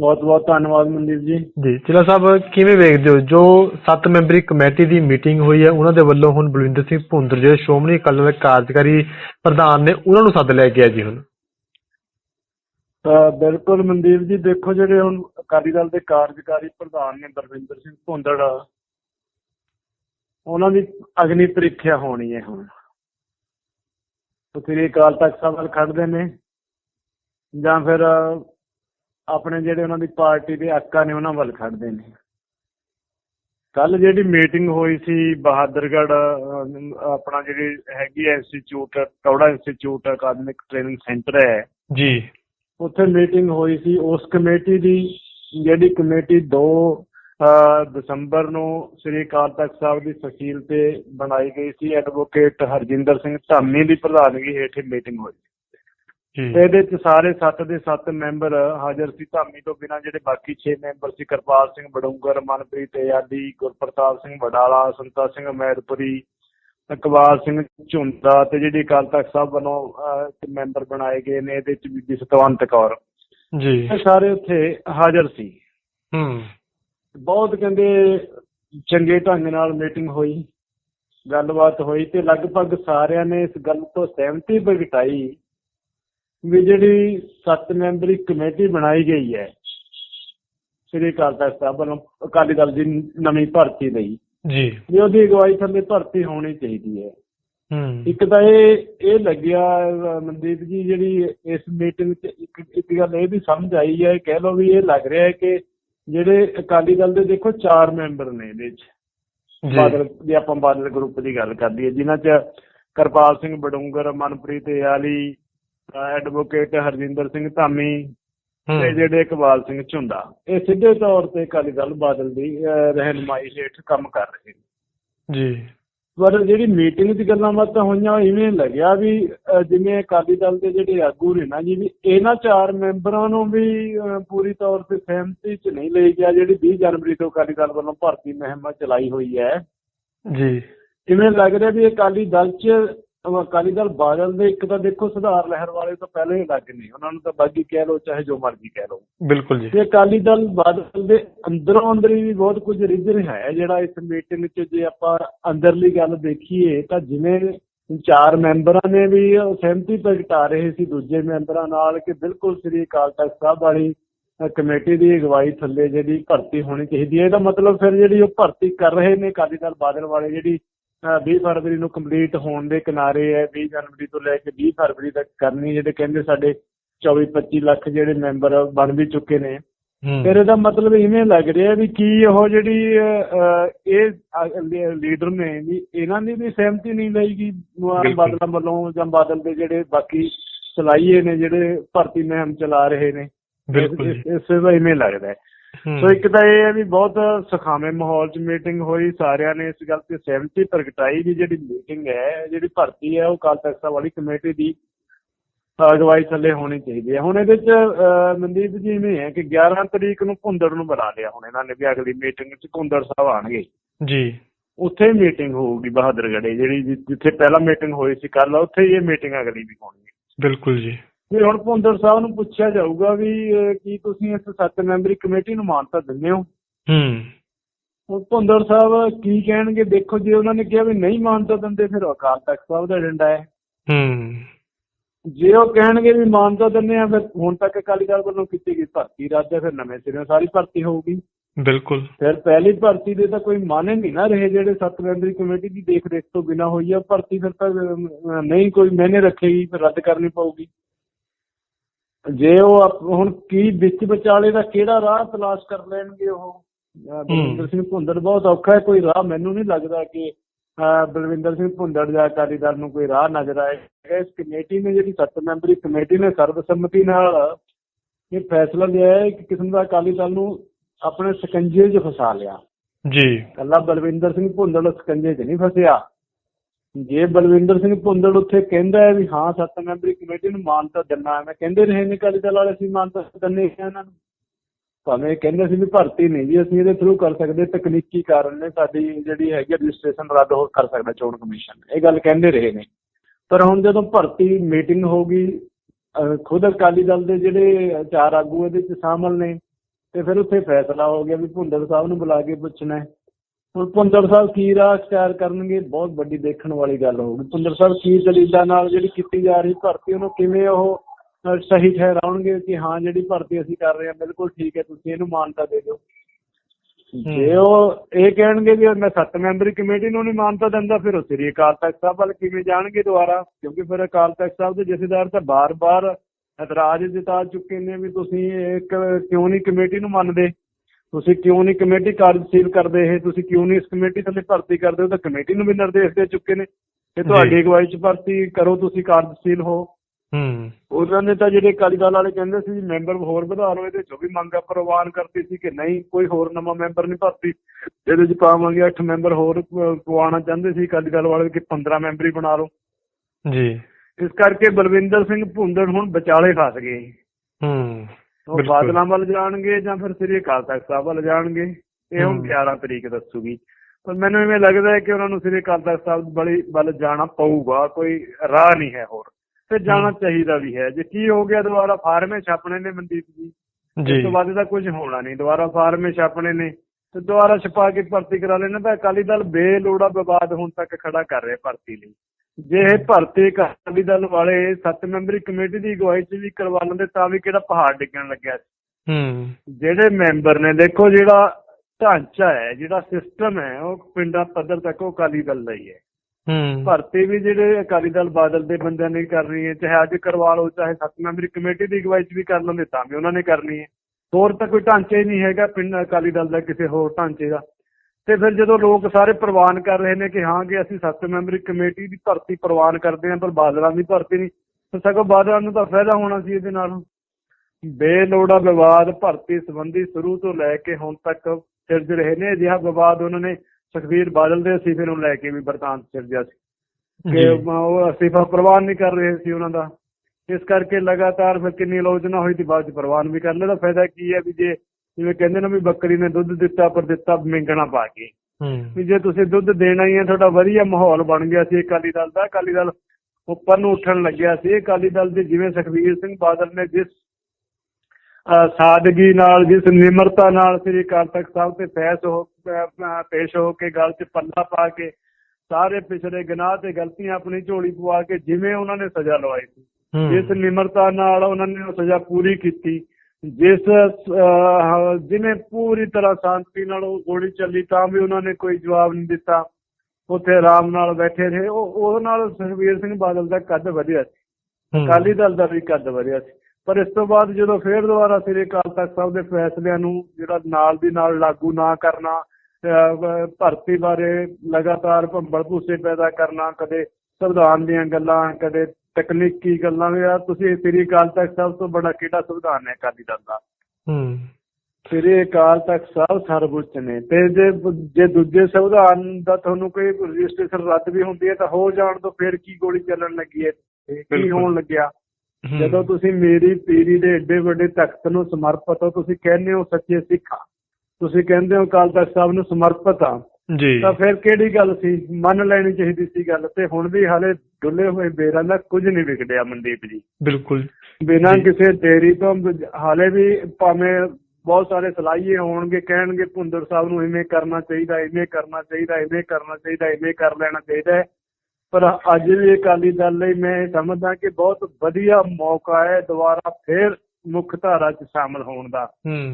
ਬਹੁਤ ਬਹੁਤ ਧੰਨਵਾਦ ਮਨਦੀਪ ਜੀ। ਜੀ ਚਿਲਾ ਸਾਹਿਬ ਕਿਵੇਂ ਵੇਖਦੇ ਹੋ? ਜੋ 7 ਮੈਂਬਰੀ ਕਮੇਟੀ ਦੀ ਮੀਟਿੰਗ ਹੋਈ ਹੈ ਉਹਨਾਂ ਦੇ ਵੱਲੋਂ ਹੁਣ ਬਲਵਿੰਦਰ ਸਿੰਘ ਭੁੰਦਰ ਜਿਹੜੇ ਸ਼੍ਰੋਮਣੀ ਅਕਾਲੀ ਦਲ ਦੇ ਕਾਰਜਕਾਰੀ ਪ੍ਰਧਾਨ ਨੇ ਉਹਨਾਂ ਨੂੰ ਸੱਦ ਲਿਆ ਗਿਆ ਜੀ ਹੁਣ। ਬਿਲਕੁਲ ਮਨਦੀਪ ਜੀ ਦੇਖੋ ਜਿਹੜੇ ਹੁਣ ਅਕਾਲੀ ਦਲ ਦੇ ਕਾਰਜਕਾਰੀ ਪ੍ਰਧਾਨ ਨੇ ਬਰਵਿੰਦਰ ਸਿੰਘ ਭੁੰਦੜ ਉਹਨਾਂ ਦੀ ਅਗਨੀ ਪ੍ਰੀਖਿਆ ਹੋਣੀ ਹੈ ਹੁਣ। ਸ੍ਰੀ ਅਕਾਲ ਤਖਤ ਸਾਹਿਬ ਵੱਲ ਖੜਦੇ ਨੇ ਜਾਂ ਫਿਰ ਆਪਣੇ ਜਿਹੜੇ ਉਹਨਾਂ ਦੀ ਪਾਰਟੀ ਦੇ ਆਕਾ ਨੇ ਉਹਨਾਂ ਵੱਲ ਖੜਦੇ ਨੇ। ਕੱਲ ਜਿਹੜੀ ਮੀਟਿੰਗ ਹੋਈ ਸੀ ਬਹਾਦਰਗੜ੍ਹ ਅਹ, ਆਪਣਾ ਜਿਹੜੀ ਹੈਗੀ ਹੈ ਇੰਸਟੀਚਿਊਟ ਕੌੜਾ ਇੰਸਟੀਚਿਊਟ ਅਕਾਦਮਿਕ ਟ੍ਰੇਨਿੰਗ ਸੈਂਟਰ ਹੈ। ਜੀ। ਉੱਥੇ ਮੀਟਿੰਗ ਹੋਈ ਸੀ। ਉਸ ਕਮੇਟੀ ਦੀ ਜਿਹੜੀ ਕਮੇਟੀ ਦੋ ਅਹ ਦਸੰਬਰ ਨੂੰ ਸ੍ਰੀ ਅਕਾਲ ਤਖਤ ਸਾਹਿਬ ਦੀ ਤਹਿਸੀਲ ਤੇ ਬਣਾਈ ਗਈ ਸੀ ਐਡਵੋਕੇਟ ਹਰਜਿੰਦਰ ਸਿੰਘ ਧਾਮੀ ਦੀ ਪ੍ਰਧਾਨਗੀ ਹੇਠ ਮੀਟਿੰਗ ਹੋਈ। ਇਹਦੇ ਚ ਸਾਰੇ 7 ਦੇ 7 ਮੈਂਬਰ ਹਾਜ਼ਰ ਸੀ। ਧਾਮੀ ਤੋਂ ਬਿਨਾਂ ਜਿਹੜੇ ਬਾਕੀ 6 ਮੈਂਬਰ ਸੀ ਕਿਰਪਾਲ ਸਿੰਘ ਬਡੂੰਗਰ ਮਨਪ੍ਰੀਤ ਯਾਦੀ ਗੁਰਪ੍ਰਤਾਪ ਸਿੰਘ ਵਡਾਲਾ ਸੰਤਾ ਸਿੰਘ ਮੈਦਪੁਰੀ ਇਕਬਾਲ ਸਿੰਘ ਝੁੰਦਾ ਤੇ ਜਿਹੜੀ ਅਕਾਲ ਤਖਤ ਸਾਹਿਬ ਵੱਲੋਂ ਮੈਂਬਰ ਬਣਾਏ ਗਏ ਨੇ ਇਹਦੇ ਚ ਬੀਬੀ ਸਤਵੰਤ ਕੌਰ। ਜੀ। ਇਹ ਸਾਰੇ ਉੱਥੇ ਹਾਜ਼ਰ ਸੀ। ਹੂੰ। ਬਹੁਤ ਕਹਿੰਦੇ ਚੰਗੇ ਢੰਗ ਨਾਲ ਮੀਟਿੰਗ ਹੋਈ ਗੱਲਬਾਤ ਹੋਈ ਤੇ ਲਗਭਗ ਸਾਰਿਆਂ ਨੇ ਇਸ ਗੱਲ ਤੋਂ ਸਹਿਮਤੀ ਪ੍ਰਗਟਾਈ ਵੀ ਜਿਹੜੀ ਸੱਤ ਮੈਂਬਰੀ ਕਮੇਟੀ ਬਣਾਈ ਗਈ ਹੈ ਸ੍ਰੀ ਅਕਾਲ ਤਖਤ ਸਾਹਿਬ ਵੱਲੋਂ ਅਕਾਲੀ ਦਲ ਦੀ ਨਵੀਂ ਭਰਤੀ ਲਈ। ਜੀ। ਵੀ ਉਹਦੀ ਅਗਵਾਈ ਥੱਲੇ ਭਰਤੀ ਹੋਣੀ ਚਾਹੀਦੀ ਹੈ। ਹੂੰ। ਇੱਕ ਤਾਂ ਇਹ ਇਹ ਲੱਗਿਆ ਮਨਦੀਪ ਜੀ ਜਿਹੜੀ ਇਸ ਮੀਟਿੰਗ 'ਚ ਇੱਕ ਇੱਕ ਗੱਲ ਇਹ ਵੀ ਸਮਝ ਆਈ ਹੈ ਕਹਿ ਲਓ ਵੀ ਇਹ ਲੱਗ ਰਿਹਾ ਹੈ ਕਿ ਜਿਹੜੇ ਅਕਾਲੀ ਦਲ ਦੇ ਦੇਖੋ ਚਾਰ ਮੈਂਬਰ ਨੇ ਇਹਦੇ 'ਚ। ਬਾਦਲ ਜੇ ਆਪਾਂ ਬਾਦਲ ਗਰੁੱਪ ਦੀ ਗੱਲ ਕਰ ਲਈਏ ਜਿਨ੍ਹਾਂ 'ਚ ਕਰਪਾਲ ਸਿੰਘ ਬਡੂੰਗਰ ਮਨਪ੍ਰੀਤ ਯਾਲੀ ਐਡਵੋਕੇਟ ਹਰਜਿੰਦਰ ਸਿੰਘ ਧਾਮੀ ਤੇ ਜਿਹੜੇ ਇਕਬਾਲ ਸਿੰਘ ਝੁੰਦਾ ਇਹ ਸਿੱਧੇ ਤੌਰ ਤੇ ਅਕਾਲੀ ਦਲ ਬਾਦਲ ਦੀ ਰਹਿਨੁਮਾਈ ਹੇਠ ਕੰਮ ਕਰ ਰਹੇ ਨੇ। ਜੀ। ਪਰ ਜਿਹੜੀ ਮੀਟਿੰਗ ਦੀ ਗੱਲਾਂ ਬਾਤਾਂ ਹੋਈਆਂ ਇਵੇਂ ਲੱਗਿਆ ਵੀ ਜਿਵੇਂ ਅਕਾਲੀ ਦਲ ਦੇ ਜਿਹੜੇ ਆਗੂ ਨੇ ਨਾ ਜੀ ਵੀ ਇਹਨਾਂ ਚਾਰ ਮੈਂਬਰਾਂ ਨੂੰ ਵੀ ਪੂਰੀ ਤੌਰ ਤੇ ਸਹਿਮਤੀ ਚ ਨਹੀਂ ਲਈ ਗਿਆ ਜਿਹੜੀ 20 ਜਨਵਰੀ ਤੋਂ ਅਕਾਲੀ ਦਲ ਵੱਲੋਂ ਭਰਤੀ ਮੁਹਿੰਮ ਚਲਾਈ ਹੋਈ ਹੈ। ਜੀ। ਇਵੇਂ ਲੱਗ ਰਿਹਾ ਵੀ ਅਕਾਲੀ ਦਲ ਚ ਅਕਾਲੀ ਦਲ ਬਾਦਲ ਦੇ ਇੱਕ ਤਾਂ ਦੇਖੋ ਸੁਧਾਰ ਲਹਿਰ ਵਾਲੇ ਤਾਂ ਪਹਿਲੇ ਹੀ ਲੱਗ ਨੇ। ਉਹਨਾਂ ਨੂੰ ਤਾਂ ਬਾਗੀ ਕਹਿ ਲਓ ਚਾਹੇ ਜੋ ਮਰਜ਼ੀ ਕਹਿ ਲਓ। ਬਿਲਕੁਲ ਜੀ। ਤੇ ਅਕਾਲੀ ਦਲ ਬਾਦਲ ਦੇ ਅੰਦਰੋਂ ਅੰਦਰੀ ਵੀ ਬਹੁਤ ਕੁਝ ਰਿੱਝ ਰਿਹਾ ਹੈ ਜਿਹੜਾ ਇਸ ਮੀਟਿੰਗ 'ਚ ਜੇ ਆਪਾਂ ਅੰਦਰਲੀ ਗੱਲ ਦੇਖੀਏ ਤਾਂ ਜਿਵੇਂ ਚਾਰ ਮੈਂਬਰਾਂ ਨੇ ਵੀ ਸਹਿਮਤੀ ਪ੍ਰਗਟਾ ਰਹੇ ਸੀ ਦੂਜੇ ਮੈਂਬਰਾਂ ਨਾਲ ਕਿ ਬਿਲਕੁਲ ਸ੍ਰੀ ਅਕਾਲ ਤਖਤ ਸਾਹਿਬ ਵਾਲੀ ਕਮੇਟੀ ਦੀ ਅਗਵਾਈ ਥੱਲੇ ਜਿਹੜੀ ਭਰਤੀ ਹੋਣੀ ਚਾਹੀਦੀ ਹੈ। ਇਹਦਾ ਮਤਲਬ ਫਿਰ ਜਿਹੜੀ ਉਹ ਭਰਤੀ ਕਰ ਰਹੇ ਨੇ ਅਕਾਲੀ ਦਲ ਬਾਦਲ ਵਾਲੇ ਜਿਹੜੀ 20 ਫਰਵਰੀ ਨੂੰ ਕੰਪਲੀਟ ਹੋਣ ਦੇ ਕਿਨਾਰੇ ਹੈ 20 ਜਨਵਰੀ ਤੋਂ ਲੈ ਕੇ 20 ਫਰਵਰੀ ਤੱਕ ਕਰਨੀ ਜਿਹੜੇ ਕਹਿੰਦੇ ਸਾਡੇ 24 25 ਲੱਖ ਜਿਹੜੇ ਮੈਂਬਰ ਬਣ ਵੀ ਚੁੱਕੇ ਨੇ। ਫਿਰ ਇਹਦਾ ਮਤਲਬ ਇਵੇਂ ਲੱਗ ਰਿਹਾ ਵੀ ਕੀ ਉਹ ਜਿਹੜੀ ਇਹ ਲੀਡਰ ਨੇ ਵੀ ਇਹਨਾਂ ਦੀ ਵੀ ਸਹਿਮਤੀ ਨਹੀਂ ਲਈਗੀ ਬਿਲਕੁਲ। ਬਾਦਲਾਂ ਵੱਲੋਂ ਜਾਂ ਬਾਦਲ ਦੇ ਜਿਹੜੇ ਬਾਕੀ ਚਲਾਈਏ ਨੇ ਜਿਹੜੇ ਭਰਤੀ ਮੁਹਿੰਮ ਚਲਾ ਰਹੇ ਨੇ। ਬਿਲਕੁਲ ਇਸ ਦਾ ਇਵੇਂ ਲੱਗਦਾ ਸੋ ਇੱਕ ਤਾਂ ਇਹ ਹੈ ਵੀ ਬਹੁਤ ਸੁਖਾਵੇਂ ਮਾਹੌਲ 'ਚ ਮੀਟਿੰਗ ਹੋਈ ਸਾਰਿਆਂ ਨੇ ਇਸ ਗੱਲ ਤੇ ਸਹਿਮਤੀ ਪ੍ਰਗਟਾਈ ਵੀ ਜਿਹੜੀ ਮੀਟਿੰਗ ਹੈ ਜਿਹੜੀ ਭਰਤੀ ਹੈ ਉਹ ਕਾਲ ਤਖਤ ਵਾਲੀ ਕਮੇਟੀ ਦੀ ਅਗਵਾਈ ਥੱਲੇ ਹੋਣੀ ਚਾਹੀਦੀ ਹੈ। ਹੁਣ ਇਹਦੇ 'ਚ ਮਨਦੀਪ ਜੀ ਇਵੇਂ ਹੈ ਕਿ 11 ਤਰੀਕ ਨੂੰ ਭੁੰਦੜ ਨੂੰ ਬੁਲਾ ਲਿਆ ਹੁਣ ਇਹਨਾਂ ਨੇ ਵੀ ਅਗਲੀ ਮੀਟਿੰਗ 'ਚ ਭੁੰਦੜ ਸਾਹਿਬ ਆਣਗੇ ਜੀ। ਉੱਥੇ ਮੀਟਿੰਗ ਹੋਊਗੀ ਬਹਾਦਰਗੜ੍ਹੇ ਜਿਹੜੀ ਜਿੱਥੇ ਪਹਿਲਾਂ ਮੀਟਿੰਗ ਹੋਈ ਸੀ ਕੱਲ ਉੱਥੇ ਇਹ ਮੀਟਿੰਗ ਅਗਲੀ ਵੀ ਹੋਣੀ ਹੈ। ਬਿਲਕੁਲ ਜੀ। ਵੀ ਹੁਣ ਭੁੰਦੜ ਸਾਹਿਬ ਨੂੰ ਪੁੱਛਿਆ ਜਾਊਗਾ ਵੀ ਕੀ ਤੁਸੀਂ ਇਸ ਸੱਤ ਮੈਂਬਰੀ ਕਮੇਟੀ ਨੂੰ ਮਾਨਤਾ ਦਿੰਦੇ ਹੋ? ਹੂੰ। ਹੁਣ ਭੁੰਦੜ ਸਾਹਿਬ ਕੀ ਕਹਿਣਗੇ? ਦੇਖੋ ਜੇ ਉਹਨਾਂ ਨੇ ਕਿਹਾ ਵੀ ਨਹੀਂ ਮਾਨਤਾ ਦਿੰਦੇ ਫਿਰ ਅਕਾਲ ਤਖਤ ਸਾਹਿਬ ਦਾ ਏਜੰਡਾ ਹੈ। ਹੂੰ। ਜੇ ਉਹ ਕਹਿਣਗੇ ਵੀ ਮਾਨਤਾ ਦਿੰਦੇ ਆ ਫਿਰ ਹੁਣ ਤੱਕ ਅਕਾਲੀ ਦਲ ਵੱਲੋਂ ਕੀਤੀ ਗਈ ਭਰਤੀ ਰੱਦ ਹੈ ਫਿਰ ਨਵੇਂ ਸਿਰਿਓਂ ਸਾਰੀ ਭਰਤੀ ਹੋਊਗੀ। ਬਿਲਕੁਲ। ਫਿਰ ਪਹਿਲੀ ਭਰਤੀ ਦੇ ਤਾਂ ਕੋਈ ਮਾਨੇ ਨਹੀਂ ਨਾ ਰਹੇ ਜਿਹੜੇ ਸੱਤ ਮੈਂਬਰੀ ਕਮੇਟੀ ਦੀ ਦੇਖ ਰੇਖ ਤੋਂ ਬਿਨਾ ਹੋਈ ਆ। ਭਰਤੀ ਫਿਰ ਤਾਂ ਨਹੀਂ ਕੋਈ ਮੈਨੇ ਰੱਖੇਗੀ ਫਿਰ ਰੱਦ ਕਰਨੀ ਪਊਗੀ। ਜੇ ਉਹ ਆਪ- ਹੁਣ ਕੀ ਵਿੱਚ ਵਿਚਾਲੇ ਦਾ ਕਿਹੜਾ ਰਾਹ ਤਲਾਸ਼ ਕਰ ਲੈਣਗੇ ਉਹ? ਅਹ, ਬਲਵਿੰਦਰ ਸਿੰਘ ਭੁੰਦੜ ਬਹੁਤ ਔਖਾ ਹੈ ਕੋਈ ਰਾਹ ਮੈਨੂੰ ਨਹੀਂ ਲੱਗਦਾ ਕਿ ਅਹ, ਬਲਵਿੰਦਰ ਸਿੰਘ ਭੁੰਦੜ ਜਾਂ ਅਕਾਲੀ ਦਲ ਨੂੰ ਕੋਈ ਰਾਹ ਨਜ਼ਰ ਆਏਗਾ। ਇਸ ਕਮੇਟੀ ਨੇ ਜਿਹੜੀ ਸੱਤ ਮੈਂਬਰੀ ਕਮੇਟੀ ਨੇ ਸਰਬਸੰਮਤੀ ਨਾਲ ਇਹ ਫੈਸਲਾ ਲਿਆ ਹੈ ਕਿ ਕਿਸਮ ਦਾ ਅਕਾਲੀ ਦਲ ਨੂੰ ਆਪਣੇ ਸਕੰਜੇ 'ਚ ਫਸਾ ਲਿਆ। ਜੀ। ਕੱਲਾ ਬਲਵਿੰਦਰ ਸਿੰਘ ਭੁੰਦੜ ਸਕੰਜੇ 'ਚ ਨਹੀਂ ਫਸਿਆ। ਜੇ ਬਲਵਿੰਦਰ ਸਿੰਘ ਭੁੰਦੜ ਉੱਥੇ ਕਹਿੰਦਾ ਹੈ ਵੀ ਹਾਂ, ਸੱਤ ਮੈਂਬਰੀ ਕਮੇਟੀ ਨੂੰ ਮਾਨਤਾ ਦਿੰਨਾ ਹੈ, ਮੈਂ ਕਹਿੰਦੇ ਰਹੇ ਨੇ ਅਕਾਲੀ ਦਲ ਵਾਲੇ, ਅਸੀਂ ਮਾਨਤਾ ਦਿੰਨੇ ਹਾਂ ਇਹਨਾਂ ਨੂੰ। ਭਾਵੇਂ ਇਹ ਕਹਿੰਦੇ ਸੀ ਵੀ ਭਰਤੀ ਨਹੀਂ ਜੀ, ਅਸੀਂ ਇਹਦੇ ਥਰੂ ਕਰ ਸਕਦੇ, ਤਕਨੀਕੀ ਕਾਰਨ ਨੇ, ਸਾਡੀ ਜਿਹੜੀ ਹੈਗੀ ਰਜਿਸਟ੍ਰੇਸ਼ਨ ਰੱਦ ਹੋ ਕਰ ਸਕਦਾ ਚੋਣ ਕਮਿਸ਼ਨ। ਇਹ ਗੱਲ ਕਹਿੰਦੇ ਰਹੇ ਨੇ। ਪਰ ਹੁਣ ਜਦੋਂ ਭਰਤੀ ਮੀਟਿੰਗ ਹੋ ਗਈ ਖੁਦ ਅਕਾਲੀ ਦਲ ਦੇ ਜਿਹੜੇ ਚਾਰ ਆਗੂ ਇਹਦੇ ਚ ਸ਼ਾਮਲ ਨੇ, ਤੇ ਫਿਰ ਉੱਥੇ ਫੈਸਲਾ ਹੋ ਗਿਆ ਵੀ ਭੁੰਦੜ ਸਾਹਿਬ ਨੂੰ ਬੁਲਾ ਕੇ ਪੁੱਛਣਾ ਹੈ। ਹੁਣ ਭੁੰਦੜ ਸਾਹਿਬ ਕੀ ਰਾਹ ਅਖਤਿਆਰ ਕਰਨਗੇ? ਬਹੁਤ ਵੱਡੀ ਦੇਖਣ ਵਾਲੀ ਗੱਲ ਹੋਊਗੀ। ਭੁੰਦੜ ਸਾਹਿਬ ਕੀ ਦਲੀਲਾਂ ਨਾਲ ਜਿਹੜੀ ਕੀਤੀ ਜਾ ਰਹੀ ਭਰਤੀ ਉਹਨੂੰ ਕਿਵੇਂ ਉਹ ਸਹੀ ਠਹਿਰਾਉਣਗੇ ਕਿ ਹਾਂ ਜਿਹੜੀ ਭਰਤੀ ਅਸੀਂ ਕਰ ਰਹੇ ਹਾਂ ਬਿਲਕੁਲ ਠੀਕ ਹੈ ਤੁਸੀਂ ਇਹਨੂੰ ਮਾਨਤਾ ਦੇ ਦਿਓ। ਜੇ ਉਹ ਇਹ ਕਹਿਣਗੇ ਵੀ ਮੈਂ ਸੱਤ ਮੈਂਬਰੀ ਕਮੇਟੀ ਨੂੰ ਨਹੀਂ ਮਾਨਤਾ ਦਿੰਦਾ ਫਿਰ ਉਹ ਸ੍ਰੀ ਅਕਾਲ ਤਖਤ ਸਾਹਿਬ ਵੱਲ ਕਿਵੇਂ ਜਾਣਗੇ ਦੁਬਾਰਾ? ਕਿਉਂਕਿ ਫਿਰ ਅਕਾਲ ਤਖਤ ਸਾਹਿਬ ਦੇ ਜਥੇਦਾਰ ਤਾਂ ਬਾਰ-ਬਾਰ ਇਤਰਾਜ਼ ਜਤਾ ਚੁੱਕੇ ਨੇ ਵੀ ਤੁਸੀਂ ਇੱਕ ਕਿਉਂ ਨਹੀਂ ਕਮੇਟੀ ਨੂੰ ਮੰਨਦੇ? ਤੁਸੀਂ ਕਿਉਂ ਨਹੀਂ ਕਮੇਟੀ ਕਾਰਜਸ਼ੀਲ ਕਰਦੇ ਇਹ? ਤੁਸੀਂ ਕਿਉਂ ਨਹੀਂ ਇਸ ਕਮੇਟੀ ਥੱਲੇ ਭਰਤੀ ਕਰਦੇ? ਹੋ ਤਾਂ ਕਮੇਟੀ ਨੂੰ ਵੀ ਨਿਰਦੇਸ਼ ਦੇ ਚੁੱਕੇ ਨੇ। ਕਿ ਤੁਹਾਡੀ ਅਗਵਾਈ 'ਚ ਭਰਤੀ ਕਰੋ ਤੁਸੀਂ ਕਾਰਜਸ਼ੀਲ ਹੋ। ਹੂੰ। ਉਹਨਾਂ ਨੇ ਤਾਂ ਜਿਹੜੇ ਅਕਾਲੀ ਦਲ ਵਾਲੇ ਕਹਿੰਦੇ ਸੀ ਮੈਂਬਰ ਹੋਰ ਵਧਾ ਲਓ ਇਹਦੇ ਚੋਂ ਵੀ ਮੰਗ ਪ੍ਰਵਾਨ ਕਰਤੀ ਸੀ ਕਿ ਨਹੀਂ ਕੋਈ ਹੋਰ ਨਵਾਂ ਮੈਂਬਰ ਨਹੀਂ ਭਰਤੀ। ਇਹਦੇ ਚ ਪਾਵਾਂਗੇ 8 ਮੈਂਬਰ ਹੋਰ ਪਵਾਉਣਾ ਚਾਹੁੰਦੇ ਸੀ ਅਕਾਲੀ ਦਲ ਵਾਲੇ ਕਿ 15 ਮੈਂਬਰ ਹੀ ਬਣਾ ਲਓ। ਜੀ। ਇਸ ਕਰਕੇ ਬਲਵਿੰਦਰ ਸਿੰਘ ਭੁੰਦੜ ਹੁਣ ਵਿਚਾਲੇ ਫਸ ਗਏ। ਹੂੰ। ਉਹ। ਬਾਦਲਾਂ ਵੱਲ ਜਾਣਗੇ ਜਾਂ ਫਿਰ ਸ੍ਰੀ ਅਕਾਲ ਤਖਤ ਸਾਹਿਬ ਵੱਲ ਜਾਣਗੇ? ਇਹ ਹੁਣ ਹਮ। 11 ਤਰੀਕ ਦੱਸੂਗੀ। ਪਰ ਮੈਨੂੰ ਇਵੇਂ ਲੱਗਦਾ ਹੈ ਕਿ ਉਹਨਾਂ ਨੂੰ ਸ੍ਰੀ ਅਕਾਲ ਤਖਤ ਸਾਹਿਬ ਵਾਲੀ ਵੱਲ ਜਾਣਾ ਪਊਗਾ ਕੋਈ ਰਾਹ ਨਹੀਂ ਹੈ ਹੋਰ। ਤੇ ਜਾਣਾ। ਚਾਹੀਦਾ ਵੀ ਹੈ। ਜੇ ਕੀ ਹੋ ਗਿਆ ਦੁਬਾਰਾ ਫਾਰਮੇ ਛਾਪਣੇ ਨੇ ਮਨਦੀਪ ਜੀ। ਇਸ ਜੀ। ਤੋਂ ਬਾਅਦ ਤਾਂ ਕੁਝ ਹੋਣਾ ਨਹੀਂ। ਦੁਬਾਰਾ ਫਾਰਮੇ ਛਾਪਣੇ ਨੇ। ਤੇ ਦੁਬਾਰਾ ਛਪਾ ਕੇ ਭਰਤੀ ਕਰਾ ਲੈਣਾ ਤਾਂ ਅਕਾਲੀ ਦਲ ਬੇਲੋੜਾ ਵਿਵਾਦ ਹੁਣ ਤੱਕ ਖੜਾ ਕਰ ਰਿਹਾ ਭਰਤੀ ਲਈ। ਜੇ ਇਹ ਭਰਤੀ ਅਕਾਲੀ ਦਲ ਵਾਲੇ ਸੱਤ ਮੈਂਬਰੀ ਕਮੇਟੀ ਦੀ ਅਗਵਾਈ 'ਚ ਵੀ ਕਰਵਾ ਲੈਂਦੇ ਤਾਂ ਵੀ ਕਿਹੜਾ ਪਹਾੜ ਡਿੱਗਣ ਲੱਗਿਆ ਸੀ। ਹੂੰ। ਜਿਹੜੇ ਮੈਂਬਰ ਨੇ ਦੇਖੋ ਜਿਹੜਾ ਢਾਂਚਾ ਹੈ ਜਿਹੜਾ ਸਿਸਟਮ ਹੈ ਉਹ ਪਿੰਡਾਂ ਪੱਧਰ ਤੱਕ ਉਹ ਅਕਾਲੀ ਦਲ ਦਾ ਹੀ ਹੈ। ਹੂੰ। ਭਰਤੀ ਵੀ ਜਿਹੜੇ ਅਕਾਲੀ ਦਲ ਬਾਦਲ ਦੇ ਬੰਦਿਆਂ ਨੇ ਕਰਨੀ ਹੈ ਚਾਹੇ ਅੱਜ ਕਰਵਾ ਲਓ ਚਾਹੇ ਸੱਤ ਮੈਂਬਰੀ ਕਮੇਟੀ ਦੀ ਅਗਵਾਈ 'ਚ ਵੀ ਕਰ ਲੈਂਦੇ ਤਾਂ ਵੀ ਉਹਨਾਂ ਨੇ ਕਰਨੀ ਹੈ। ਹੋਰ ਤਾਂ ਕੋਈ ਢਾਂਚਾ ਹੀ ਨਹੀਂ ਹੈਗਾ ਪਿੰਡ ਅਕਾਲੀ ਦਲ ਦਾ ਕਿਸੇ ਹੋਰ ਢਾਂਚੇ ਦਾ। ਤੇ ਫਿਰ ਜਦੋਂ ਲੋਕ ਸਾਰੇ ਪ੍ਰਵਾਨ ਕਰ ਰਹੇ ਨੇ ਕਿ ਹਾਂ ਕਿ ਅਸੀਂ ਸੱਤ ਮੈਂਬਰੀ ਕਮੇਟੀ ਦੀ ਭਰਤੀ ਪ੍ਰਵਾਨ ਕਰਦੇ ਹਾਂ ਪਰ ਬਾਦਲਾਂ ਦੀ ਭਰਤੀ ਨਹੀਂ। ਤਾਂ ਸਗੋਂ ਬਾਦਲਾਂ ਨੂੰ ਤਾਂ ਫਾਇਦਾ ਹੋਣਾ ਸੀ ਇਹਦੇ ਨਾਲ। ਬੇਲੋੜਾ ਵਿਵਾਦ ਭਰਤੀ ਸੰਬੰਧੀ ਸ਼ੁਰੂ ਤੋਂ ਲੈ ਕੇ ਹੁਣ ਤੱਕ ਸਿਰਜ ਰਹੇ ਨੇ। ਅਜਿਹਾ ਵਿਵਾਦ ਉਹਨਾਂ ਨੇ ਸੁਖਬੀਰ ਬਾਦਲ ਦੇ ਅਸਤੀਫੇ ਨੂੰ ਲੈ ਕੇ ਵੀ ਬਰਤਾਨ ਸਿਰਜਿਆ ਸੀ ਕਿ ਉਹ ਅਸਤੀਫਾ ਪ੍ਰਵਾਨ ਨਹੀਂ ਕਰ ਰਹੇ ਸੀ ਉਹਨਾਂ ਦਾ। ਇਸ ਕਰਕੇ ਲਗਾਤਾਰ ਫਿਰ ਕਿੰਨੀ ਆਲੋਚਨਾ ਹੋਈ ਤੇ ਬਾਅਦ ਚ ਪ੍ਰਵਾਨ ਵੀ ਕਰ ਲਿਆ। ਤਾਂ ਫਾਇਦਾ ਕੀ ਹੈ ਵੀ ਜੇ ਜਿਵੇਂ ਕਹਿੰਦੇ ਨੇ ਵੀ ਬੱਕਰੀ ਨੇ ਦੁੱਧ ਦਿੱਤਾ ਪਰ ਦਿੱਤਾ ਮਿੰਗਣਾ ਪਾ ਕੇ। ਵੀ ਜੇ ਤੁਸੀਂ ਦੁੱਧ ਦੇਣਾ ਹੀ ਹੈ ਤੁਹਾਡਾ ਵਧੀਆ ਮਾਹੌਲ ਬਣ ਗਿਆ ਸੀ ਅਕਾਲੀ ਦਲ ਦਾ। ਅਕਾਲੀ ਦਲ ਉੱਪਰ ਨੂੰ ਉੱਠਣ ਲੱਗਿਆ ਸੀ। ਅਕਾਲੀ ਦਲ ਦੇ ਜਿਵੇਂ ਸੁਖਬੀਰ ਸਿੰਘ ਬਾਦਲ ਨੇ ਜਿਸ ਸਾਦਗੀ ਨਾਲ ਜਿਸ ਨਿਮਰਤਾ ਨਾਲ ਸ੍ਰੀ ਅਕਾਲ ਤਖਤ ਸਾਹਿਬ ਤੇ ਫੈਸ ਹੋ ਪੇਸ਼ ਹੋ ਕੇ ਗੱਲ 'ਚ ਪੱਲਾ ਪਾ ਕੇ ਸਾਰੇ ਪਿਛਲੇ ਗੁਨਾਹ ਤੇ ਗਲਤੀਆਂ ਆਪਣੀ ਝੋਲੀ ਪਵਾ ਕੇ ਜਿਵੇਂ ਉਹਨਾਂ ਨੇ ਸਜ਼ਾ ਲਵਾਈ ਸੀ। ਜਿਸ ਹੂੰ ਨਿਮਰਤਾ ਨਾਲ ਉਹਨਾਂ ਨੇ ਉਹ ਸਜ਼ਾ ਪੂਰੀ ਕੀਤੀ। ਜਿਸ ਜਿਵੇਂ ਪੂਰੀ ਤਰ੍ਹਾਂ ਸ਼ਾਂਤੀ ਨਾਲ ਉਹ ਗੋਲੀ ਚੱਲੀ ਤਾਂ ਵੀ ਉਹਨਾਂ ਨੇ ਕੋਈ ਜਵਾਬ ਨਹੀਂ ਦਿੱਤਾ। ਉੱਥੇ ਆਰਾਮ ਨਾਲ ਬੈਠੇ ਰਹੇ। ਉਹ ਉਹ ਨਾਲ ਸੁਖਬੀਰ ਸਿੰਘ ਬਾਦਲ ਦਾ ਕੱਦ ਵਧਿਆ ਸੀ। ਹੂੰ। ਅਕਾਲੀ ਦਲ ਦਾ ਵੀ ਕੱਦ ਵਧਿਆ ਸੀ। ਪਰ ਇਸ ਤੋਂ ਬਾਅਦ ਜਦੋਂ ਫੇਰ ਦੁਬਾਰਾ ਸ੍ਰੀ ਅਕਾਲ ਤਖਤ ਸਾਹਿਬ ਦੇ ਫੈਸਲਿਆਂ ਨੂੰ ਜਿਹੜਾ ਨਾਲ ਦੀ ਨਾਲ ਲਾਗੂ ਨਾ ਕਰਨਾ ਭਰਤੀ ਬਾਰੇ ਲਗਾਤਾਰ ਭੰਬਲ ਭੂਸੇ ਪੈਦਾ ਕਰਨਾ ਕਦੇ ਸੰਵਿਧਾਨ ਦੀਆਂ ਗੱਲਾਂ ਕਦੇ ਤਕਨੀਕੀ ਗੱਲਾਂ ਵੀ ਆ ਤੁਸੀਂ ਸ੍ਰੀ ਅਕਾਲ ਤਖਤ ਸਾਹਿਬ ਤੋਂ ਬੜਾ ਕਿਹੜਾ ਸੰਵਿਧਾਨ ਹੈ ਅਕਾਲੀ ਦਲ ਦਾ? ਹੂੰ। ਸ੍ਰੀ ਅਕਾਲ ਤਖਤ ਸਾਹਿਬ ਸਰਵਉੱਚ ਨੇ ਤੇ ਜੇ ਜੇ ਦੂਜੇ ਸੰਵਿਧਾਨ ਦਾ ਤੁਹਾਨੂੰ ਕੋਈ ਰਜਿਸਟ੍ਰੇਸ਼ਨ ਰੱਦ ਵੀ ਹੁੰਦੀ ਹੈ ਤਾਂ ਹੋ ਜਾਣ ਤੋਂ ਫਿਰ ਕੀ ਗੋਲੀ ਚੱਲਣ ਲੱਗੀ ਹੈ? ਕੀ। ਹੋਣ ਲੱਗਿਆ। ਜਦੋਂ ਤੁਸੀਂ ਮੇਰੀ ਪੀਰੀ ਦੇ ਏਡੇ ਵੱਡੇ ਤਖਤ ਨੂੰ ਸਮਰਪਿਤ ਹੋ ਤੁਸੀਂ ਕਹਿੰਦੇ ਹੋ ਸੱਚੇ ਸਿੱਖ। ਤੁਸੀਂ ਕਹਿੰਦੇ ਹੋ ਅਕਾਲ ਤਖਤ ਸਾਹਿਬ ਨੂੰ ਸਮਰਪਿਤ ਹਾਂ। ਜੀ। ਤਾਂ ਫਿਰ ਕਿਹੜੀ ਗੱਲ ਸੀ? ਮੰਨ ਲੈਣੀ ਚਾਹੀਦੀ ਸੀ ਗੱਲ। ਤੇ ਹੁਣ ਵੀ ਹਾਲੇ ਡੁੱਲੇ ਹੋਏ ਬੇਰਾਂ ਦਾ ਕੁਝ ਨਹੀਂ ਵਿਗੜਿਆ ਮਨਦੀਪ ਜੀ। ਬਿਲਕੁਲ। ਬਿਨਾਂ। ਕਿਸੇ ਦੇਰੀ ਤੋਂ ਹਾਲੇ ਵੀ ਭਾਵੇਂ ਬਹੁਤ ਸਾਰੇ ਸਲਾਹੀਏ ਹੋਣਗੇ ਕਹਿਣਗੇ ਭੁੰਦਰ ਸਾਹਿਬ ਨੂੰ ਇਵੇਂ ਕਰਨਾ ਚਾਹੀਦਾ ਇਵੇਂ ਕਰਨਾ ਚਾਹੀਦਾ ਇਵੇਂ ਕਰਨਾ ਚਾਹੀਦਾ ਇਵੇਂ ਕਰ ਲੈਣਾ ਚਾਹੀਦਾ। ਪਰ ਅੱਜ ਵੀ ਅਕਾਲੀ ਦਲ ਲਈ ਮੈਂ ਸਮਝਦਾ ਕਿ ਬਹੁਤ ਵਧੀਆ ਮੌਕਾ ਹੈ ਦੁਬਾਰਾ ਫੇਰ ਮੁੱਖ ਧਾਰਾ 'ਚ ਸ਼ਾਮਲ ਹੋਣ ਦਾ।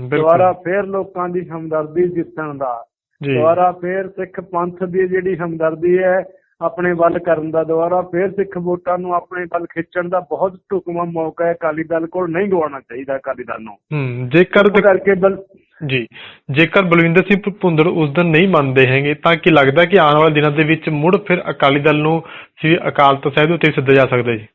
ਦੁਬਾਰਾ ਫੇਰ ਲੋਕਾਂ ਦੀ ਹਮਦਰਦੀ ਜਿੱਤਣ ਦਾ। ਜੀ। ਦੁਬਾਰਾ ਫੇਰ ਸਿੱਖ ਪੰਥ ਦੀ ਜਿਹੜੀ ਹਮਦਰਦੀ ਹੈ ਆਪਣੇ ਵੱਲ ਕਰਨ ਦਾ ਦੁਬਾਰਾ ਫੇਰ ਸਿੱਖ ਵੋਟਾਂ ਨੂੰ ਆਪਣੇ ਵੱਲ ਖਿੱਚਣ ਦਾ ਬਹੁਤ ਢੁਕਵਾਂ ਮੌਕਾ ਹੈ ਅਕਾਲੀ ਦਲ ਕੋਲ ਨਹੀਂ ਗਵਾਉਣਾ ਚਾਹੀਦਾ ਅਕਾਲੀ ਦਲ ਨੂੰ। ਹੂੰ ਜੇਕਰ ਕਰਕੇ ਬਲ ਜੀ ਜੇਕਰ ਬਲਵਿੰਦਰ ਸਿੰਘ ਭੁੰਦੜ ਉਸ ਦਿਨ ਨਹੀਂ ਮੰਨਦੇ ਹੈਗੇ ਤਾਂ ਕੀ ਲੱਗਦਾ ਕਿ ਆਉਣ ਵਾਲੇ ਦਿਨਾਂ ਦੇ ਵਿੱਚ ਮੁੜ ਫਿਰ ਅਕਾਲੀ ਦਲ ਨੂੰ ਸ੍ਰੀ ਅਕਾਲ ਤਖਤ ਸਾਹਿਬ ਦੇ ਉੱਤੇ ਸੱਦਿਆ ਜਾ ਸਕਦਾ ਜੀ?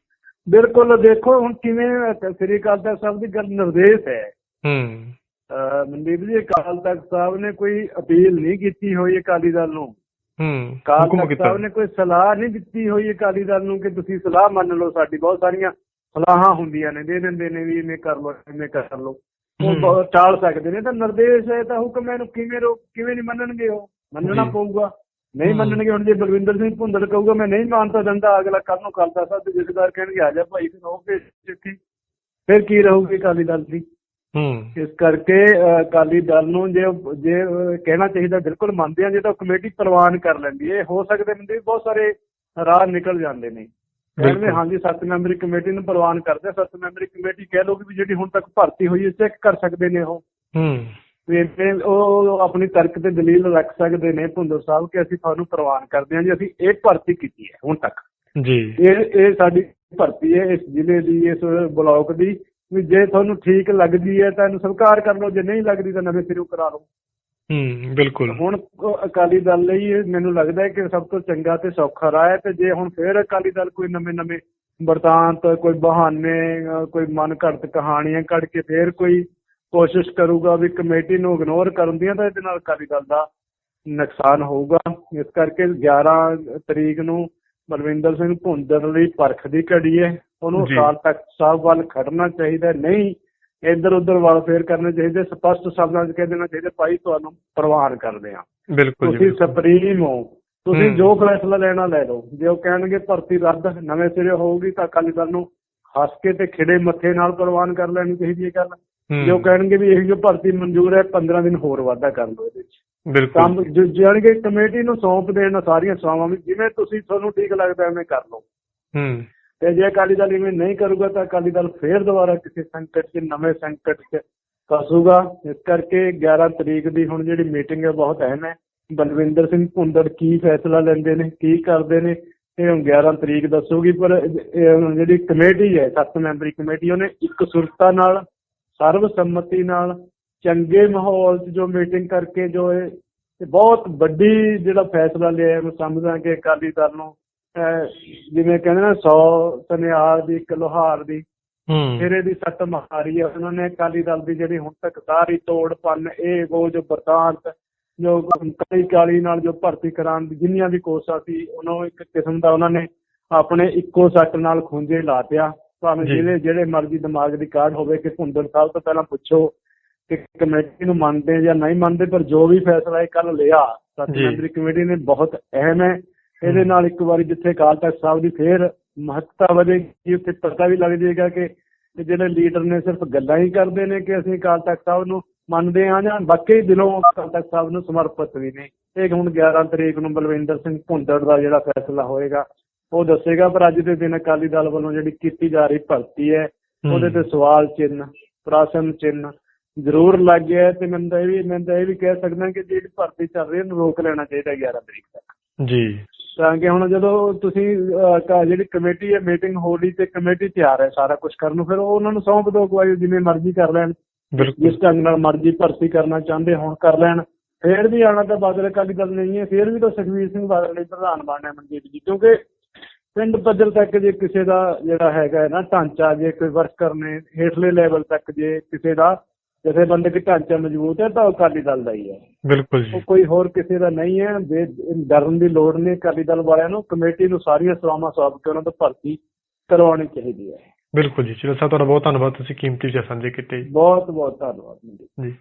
ਬਿਲਕੁਲ ਦੇਖੋ ਹੁਣ ਕਿਵੇਂ ਸ੍ਰੀ ਅਕਾਲ ਤਖਤ ਸਾਹਿਬ ਦੀ ਗੱਲ ਨਿਰਦੇਸ਼ ਹੈ। ਹੂੰ। ਮਨਦੀਪ ਜੀ ਅਕਾਲ ਤਖਤ ਸਾਹਿਬ ਨੇ ਕੋਈ ਅਪੀਲ ਨਹੀਂ ਕੀਤੀ ਹੋਈ ਅਕਾਲੀ ਦਲ ਨੂੰ? ਹੂੰ ਅਕਾਲ ਤਖਤ ਸਾਹਿਬ ਨੇ ਕੋਈ ਸਲਾਹ ਨਹੀਂ ਦਿੱਤੀ ਹੋਈ ਅਕਾਲੀ ਦਲ ਨੂੰ ਕਿ ਤੁਸੀਂ ਸਲਾਹ ਮੰਨ ਲਓ ਸਾਡੀ ਬਹੁਤ ਸਾਰੀਆਂ ਸਲਾਹਾਂ ਹੁੰਦੀਆਂ ਨੇ ਦੇ ਦਿੰਦੇ ਨੇ ਵੀ ਇਹਨੇ ਕਰ ਲਓ ਇਹਨੇ ਕਰ ਲਓ। ਉਹ ਟਾਲ ਸਕਦੇ ਨੇ ਤਾਂ ਨਿਰਦੇਸ਼ ਹੈ ਤਾਂ ਹੁਕਮ ਇਹਨੂੰ ਕਿਵੇਂ ਰੋ ਕਿਵੇਂ ਨਹੀਂ ਮੰਨਣਗੇ ਉਹ? ਮੰਨਣਾ। ਪਊਗਾ। ਨਹੀਂ। ਮੰਨਣਗੇ ਹੁਣ ਜੇ ਬਲਵਿੰਦਰ ਸਿੰਘ ਭੁੰਦੜ ਕਹੂਗਾ ਮੈਂ ਨਹੀਂ ਮੰਨਦਾ ਦੰਦਾ ਅਗਲਾ ਕੱਲ ਨੂੰ ਕਰਦਾ ਸਾਹਿਬ ਦੇ ਜਥੇਦਾਰ ਕਹਿਣਗੇ ਆ ਜਾ ਭਾਈ ਫਿਰ ਉਹ ਭੇਜ ਚਿੱਠੀ ਫਿਰ ਕੀ ਰਹੂਗੀ ਅਕਾਲੀ ਦਲ ਦੀ? ਇਸ ਕਰਕੇ ਅਕਾਲੀ ਦਲ ਨੂੰ ਜੇ ਜੇ ਕਹਿਣਾ ਚਾਹੀਦਾ ਬਿਲਕੁਲ ਮੰਨਦੇ ਆ ਜੇ ਤਾਂ ਕਮੇਟੀ ਪ੍ਰਵਾਨ ਕਰ ਲੈਂਦੀ ਹੈ ਹੋ ਸਕਦੇ ਬੰਦੇ ਬਹੁਤ ਸਾਰੇ ਰਾਹ ਨਿਕਲ ਜਾਂਦੇ ਨੇ। ਕਹਿੰਦੇ। ਹਾਂਜੀ ਸੱਤ ਮੈਂਬਰੀ ਕਮੇਟੀ ਨੂੰ ਪ੍ਰਵਾਨ ਕਰਦੇ ਸੱਤ ਮੈਂਬਰੀ ਕਮੇਟੀ ਕਹਿ ਲਓ ਵੀ ਜਿਹੜੀ ਹੁਣ ਤੱਕ ਭਰਤੀ ਹੋਈ ਹੈ ਚੈੱਕ ਕਰ ਸਕਦੇ ਨੇ ਉਹ। ਹੂੰ। ਉਹ ਉਹ ਆਪਣੀ ਤਰਕ ਤੇ ਦਲੀਲ ਰੱਖ ਸਕਦੇ ਨੇ ਭੁੰਦਰ ਸਾਹਿਬ ਕਿ ਅਸੀਂ ਤੁਹਾਨੂੰ ਪ੍ਰਵਾਨ ਕਰਦੇ ਹਾਂ ਜੀ ਅਸੀਂ ਇਹ ਭਰਤੀ ਕੀਤੀ ਹੈ ਹੁਣ ਤੱਕ। ਜੀ। ਇਹ ਇਹ ਸਾਡੀ ਭਰਤੀ ਹੈ ਇਸ ਜ਼ਿਲ੍ਹੇ ਦੀ ਇਸ ਬਲਾਕ ਦੀ। ਵੀ ਜੇ ਤੁਹਾਨੂੰ ਠੀਕ ਲੱਗਦੀ ਹੈ ਤਾਂ ਇਹਨੂੰ ਸਵੀਕਾਰ ਕਰ ਲਓ ਜੇ ਨਹੀਂ ਲੱਗਦੀ ਤਾਂ ਨਵੇਂ ਸਿਰੋਂ ਕਰਾ ਲਓ। ਹੂੰ ਬਿਲਕੁਲ। ਹੁਣ ਅਕਾਲੀ ਦਲ ਲਈ ਮੈਨੂੰ ਲੱਗਦਾ ਹੈ ਕਿ ਸਭ ਤੋਂ ਚੰਗਾ ਤੇ ਸੌਖਾ ਰਾਹ ਹੈ ਤੇ ਜੇ ਹੁਣ ਫੇਰ ਅਕਾਲੀ ਦਲ ਕੋਈ ਨਵੇਂ ਨਵੇਂ ਵਰਤਾਂਤ ਕੋਈ ਬਹਾਨੇ ਕੋਈ ਮਨ ਘੜਤ ਕਹਾਣੀਆਂ ਕੱਢ ਕੇ ਫੇਰ ਕੋਈ ਕੋਸ਼ਿਸ਼ ਕਰੂਗਾ ਵੀ ਕਮੇਟੀ ਨੂੰ ਇਗਨੋਰ ਕਰਨ ਦੀਆਂ ਤਾਂ ਇਹਦੇ ਨਾਲ ਅਕਾਲੀ ਦਲ ਦਾ ਨੁਕਸਾਨ ਹੋਊਗਾ। ਇਸ ਕਰਕੇ 11 ਤਰੀਕ ਨੂੰ ਬਲਵਿੰਦਰ ਸਿੰਘ ਭੁੰਦੜ ਲਈ ਪਰਖ ਦੀ ਘੜੀ ਹੈ। ਉਹਨੂੰ। ਅਕਾਲ ਤਖਤ ਸਾਹਿਬ ਵੱਲ ਖੜਨਾ ਚਾਹੀਦਾ। ਨਹੀਂ ਇੱਧਰ ਉੱਧਰ ਵੱਲ ਫੇਰ ਕਰਨੇ ਚਾਹੀਦੇ। ਸਪਸ਼ਟ ਸ਼ਬਦਾਂ 'ਚ ਕਹਿ ਦੇਣਾ ਚਾਹੀਦਾ ਭਾਈ ਤੁਹਾਨੂੰ ਪ੍ਰਵਾਨ ਕਰਦੇ ਹਾਂ। ਬਿਲਕੁਲ ਜੀ ਤੁਸੀਂ। ਸੁਪਰੀਮ ਹੋ। ਤੁਸੀਂ। ਜੋ ਫੈਸਲਾ ਲੈਣਾ ਲੈ ਲਓ। ਜੇ ਉਹ ਕਹਿਣਗੇ ਭਰਤੀ ਰੱਦ ਨਵੇਂ ਸਿਰੇ ਹੋਊਗੀ ਤਾਂ ਅਕਾਲੀ ਦਲ ਨੂੰ ਹੱਸ ਕੇ ਤੇ ਖਿੜੇ ਮੱਥੇ ਨਾਲ ਪ੍ਰਵਾਨ ਕਰ ਲੈਣੀ ਚਾਹੀਦੀ ਹੈ ਗੱਲ। ਜੇ ਉਹ ਕਹਿਣਗੇ ਵੀ ਇਹ ਜੋ ਭਰਤੀ ਮਨਜ਼ੂਰ ਹੈ 15 ਦਿਨ ਹੋਰ ਵਾਧਾ ਕਰ ਲਓ ਇਹਦੇ ਵਿੱਚ ਬਿਲਕੁਲ। ਕੰਮ ਜ- ਜਾਣੀ ਕਿ ਕਮੇਟੀ ਨੂੰ ਸੌਂਪ ਦੇਣ ਸਾਰੀਆਂ ਸੇਵਾਵਾਂ ਵੀ ਜਿਵੇਂ ਤੁਸੀਂ ਤੁਹਾਨੂੰ ਠੀਕ ਲੱਗਦਾ ਐਵੇਂ ਕਰ ਲਓ। ਹੂੰ। ਤੇ ਜੇ ਅਕਾਲੀ ਦਲ ਇਵੇਂ ਨਹੀਂ ਕਰੂਗਾ ਤਾਂ ਅਕਾਲੀ ਦਲ ਫੇਰ ਦੁਬਾਰਾ ਕਿਸੇ ਸੰਕਟ 'ਚ, ਨਵੇਂ ਸੰਕਟ 'ਚ ਫਸੂਗਾ। ਇਸ ਕਰਕੇ 11 ਤਰੀਕ ਦੀ ਹੁਣ ਜਿਹੜੀ ਮੀਟਿੰਗ ਹੈ, ਬਹੁਤ ਅਹਿਮ ਹੈ। ਬਲਵਿੰਦਰ ਸਿੰਘ ਭੁੰਦੜ ਕੀ ਫੈਸਲਾ ਲੈਂਦੇ ਨੇ, ਕੀ ਕਰਦੇ ਨੇ, ਇਹ ਹੁਣ 11 ਤਰੀਕ ਦੱਸੂਗੀ। ਪਰ ਜਿਹੜੀ ਕਮੇਟੀ ਹੈ, ਸੱਤ ਮੈਂਬਰੀ ਕਮੇਟੀ, ਉਹਨੇ ਇੱਕ ਸੁਰਤਾ ਨਾਲ, ਸਰਬਸੰਮਤੀ ਨਾਲ, ਚੰਗੇ ਮਾਹੌਲ 'ਚ ਜੋ ਮੀਟਿੰਗ ਕਰਕੇ ਜੋ ਇਹ ਬਹੁਤ ਵੱਡੀ ਜਿਹੜਾ ਫੈਸਲਾ ਲਿਆ ਮੈਂ ਸਮਝਦਾ ਕਿ ਅਕਾਲੀ ਦਲ ਨੂੰ ਜਿਵੇਂ ਕਹਿੰਦੇ ਨਾ 100 ਸੁਨਿਆਰ ਦੀ ਇੱਕ ਲੋਹਾਰ ਦੀ ਫਿਰ ਇਹਦੀ ਸੱਟ ਮਾਰੀ ਹੈ ਉਹਨਾਂ ਨੇ ਅਕਾਲੀ ਦਲ ਦੀ ਜਿਹੜੀ ਹੁਣ ਤੱਕ ਸਾਰੀ ਤੋੜ ਪੰਨ ਇਹ ਉਹ ਜੋ ਬਰਤਾਂਤ ਜੋ ਕਈ ਕਾਲੀ ਨਾਲ ਜੋ ਭਰਤੀ ਕਰਾਉਣ ਦੀ ਜਿੰਨੀਆਂ ਵੀ ਕੋਸ਼ਿਸ਼ਾਂ ਸੀ ਉਹਨਾਂ ਨੂੰ ਇੱਕ ਕਿਸਮ ਦਾ ਉਹਨਾਂ ਨੇ ਆਪਣੇ ਇੱਕੋ ਸੱਟ ਨਾਲ ਖੁੰਝੇ ਲਾਤਿਆ ਭਾਵੇਂ ਜੀ। ਜਿਹੜੇ ਜਿਹੜੇ ਮਰਜ਼ੀ ਦਿਮਾਗ ਦੀ ਕਾਢ ਹੋਵੇ ਕਿ ਭੁੰਦੜ ਸਾਹਿਬ ਤੋਂ ਪਹਿਲਾਂ ਪੁੱਛੋ ਕਿ ਕਮੇਟੀ ਨੂੰ ਮੰਨਦੇ ਜਾਂ ਨਹੀਂ ਮੰਨਦੇ ਪਰ ਜੋ ਵੀ ਫੈਸਲਾ ਇਹ ਕੱਲ ਲਿਆ ਸੱਤ। ਮੈਂਬਰੀ ਕਮੇਟੀ ਨੇ ਬਹੁਤ ਅਹਿਮ ਹੈ ਇਹਦੇ। ਨਾਲ ਇੱਕ ਵਾਰੀ ਜਿੱਥੇ ਅਕਾਲ ਤਖਤ ਸਾਹਿਬ ਦੀ ਫੇਰ ਮਹੱਤਤਾ ਵਧੇਗੀ ਉੱਥੇ ਪਤਾ ਵੀ ਲੱਗ ਜਾਏਗਾ ਕਿ ਜਿਹੜੇ ਲੀਡਰ ਨੇ ਸਿਰਫ ਗੱਲਾਂ ਹੀ ਕਰਦੇ ਨੇ ਕਿ ਅਸੀਂ ਅਕਾਲ ਤਖਤ ਸਾਹਿਬ ਨੂੰ ਮੰਨਦੇ ਹਾਂ ਜਾਂ ਵਾਕਈ ਦਿਲੋਂ ਅਕਾਲ ਤਖਤ ਸਾਹਿਬ ਨੂੰ ਸਮਰਪਿਤ ਵੀ ਨੇ ਇਹ ਹੁਣ 11 ਤਰੀਕ ਨੂੰ ਬਲਵਿੰਦਰ ਸਿੰਘ ਭੁੰਦੜ ਦਾ ਜਿਹੜਾ ਫੈਸਲਾ ਹੋਏਗਾ ਉਹ ਦੱਸੇਗਾ ਪਰ ਅੱਜ ਦੇ ਦਿਨ ਅਕਾਲੀ ਦਲ ਵੱਲੋਂ ਜਿਹੜੀ ਕੀਤੀ ਜਾ ਰਹੀ ਭਰਤੀ ਹੈ। ਉਹਦੇ ਤੇ ਸਵਾਲ ਚਿੰਨ੍ਹ ਪ੍ਰਸ਼ਨ ਚਿੰਨ੍ਹ ਜ਼ਰੂਰ ਲੱਗ ਗਿਆ ਤੇ ਮੈਂ ਤਾਂ ਇਹ ਵੀ ਮੈਂ ਤਾਂ ਇਹ ਵੀ ਕਹਿ ਸਕਦਾ ਕਿ ਜਿਹੜੀ ਭਰਤੀ ਚੱਲ ਰਹੀ ਹੈ ਉਹਨੂੰ ਰੋਕ ਲੈਣਾ ਚਾਹੀਦਾ 11 ਤਰੀਕ ਤੱਕ ਜੀ ਤਾਂ ਕਿ ਹੁਣ ਜਦੋਂ ਤੁਸੀਂ ਅਹ, ਜਿਹੜੀ ਕਮੇਟੀ ਹੈ ਮੀਟਿੰਗ ਹੋ ਰਹੀ ਤੇ ਕਮੇਟੀ ਤਿਆਰ ਹੈ ਸਾਰਾ ਕੁਝ ਕਰਨ ਨੂੰ ਫਿਰ ਉਹ ਉਹਨਾਂ ਨੂੰ ਸੌਂਪ ਦਿਓ ਕੋਈ ਜਿਵੇਂ ਮਰਜ਼ੀ ਕਰ ਲੈਣ। ਬਿਲਕੁਲ। ਜਿਸ ਢੰਗ ਨਾਲ ਮਰਜ਼ੀ ਭਰਤੀ ਕਰਨਾ ਚਾਹੁੰਦੇ ਹੁਣ ਕਰ ਲੈਣ। ਫੇਰ ਵੀ ਆਣਾ ਤਾਂ ਬਾਦਲ ਅਕਾਲੀ ਦਲ ਨਹੀਂ ਹੈ ਫੇਰ ਵੀ ਤਾਂ ਸੁਖਬੀਰ ਸਿੰਘ ਬਾਦਲ ਨੇ ਪ੍ਰਧਾਨ ਬਣਨਾ ਮਨਜੀਤ ਜੀ ਕਿਉਂਕਿ ਪਿੰਡ ਪੱਧਰ ਤੱਕ ਜੇ ਕਿਸੇ ਦਾ ਜਿਹੜਾ ਹੈਗਾ ਹੈ ਨਾ ਢਾਂਚਾ ਜੇ ਕੋਈ ਵਰਕਰ ਨੇ ਹੇਠਲੇ ਲੈਵਲ ਤੱਕ ਜੇ ਕਿਸੇ ਦਾ ਜਥੇਬੰਦਕ ਢਾਂਚਾ ਮਜ਼ਬੂਤ ਹੈ ਤਾਂ ਉਹ ਅਕਾਲੀ ਦਲ ਦਾ ਹੀ ਹੈ। ਬਿਲਕੁਲ ਉਹ ਜੀ ਕੋਈ ਹੋਰ ਕਿਸੇ ਦਾ ਨਹੀਂ ਹੈ। ਬੇ- ਡਰਨ ਦੀ ਲੋੜ ਨਹੀਂ ਅਕਾਲੀ ਦਲ ਵਾਲਿਆਂ ਨੂੰ। ਕਮੇਟੀ ਨੂੰ ਸਾਰੀਆਂ ਸੇਵਾਵਾਂ ਸੌਂਪ ਕੇ ਉਹਨਾਂ ਤੋਂ ਭਰਤੀ ਕਰਵਾਉਣੀ ਚਾਹੀਦੀ ਹੈ। ਬਿਲਕੁਲ ਜੀ। ਚਲੋ ਸਾਹਿਬ ਤੁਹਾਡਾ ਬਹੁਤ ਧੰਨਵਾਦ। ਤੁਸੀਂ ਕੀਮਤੀ ਵਿਚਾਰ ਸਾਂਝੇ ਕੀਤੇ ਬਹੁਤ ਬਹੁਤ ਧੰਨਵਾਦ। ਜੀ।